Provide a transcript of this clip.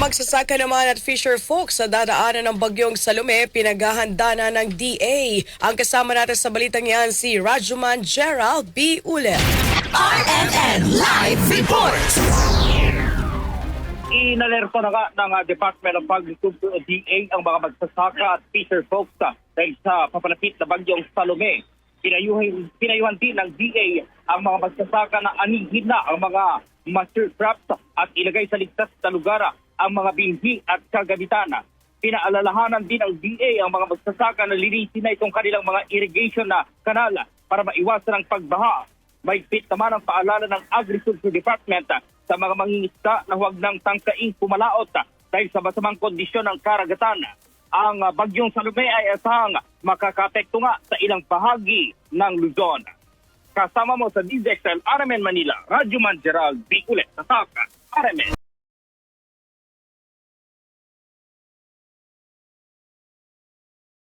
magsasaka naman at fisher folks sa dadaanan ng bagyong Salome, pinaghahanda na ng DA. Ang kasama natin sa balitang yan si Rajuman Gerald B. Ulet. RMN Live Report! Inalerto na nga ng uh, Department of Public Health DA ang mga magsasaka at fisher folks uh, dahil sa papalapit na bagyong Salome. Pinayuhan, pinayuhan din ng DA ang mga magsasaka na anihin na ang mga master crops at ilagay sa ligtas na lugar ang mga binhi at kagamitan. Pinaalalahanan din ng DA ang mga magsasaka na linisin na itong kanilang mga irrigation na kanal para maiwasan ang pagbaha. May fit naman ang paalala ng Agriculture Department sa mga mangingisda na huwag nang tangkaing pumalaot ah, dahil sa masamang kondisyon ng karagatan. Ang bagyong Salome ay asahang makakapekto nga sa ilang bahagi ng Luzon. Kasama mo sa DZXL RMN Manila, Radyo Man Gerald, Biculet, Tataka, RMN.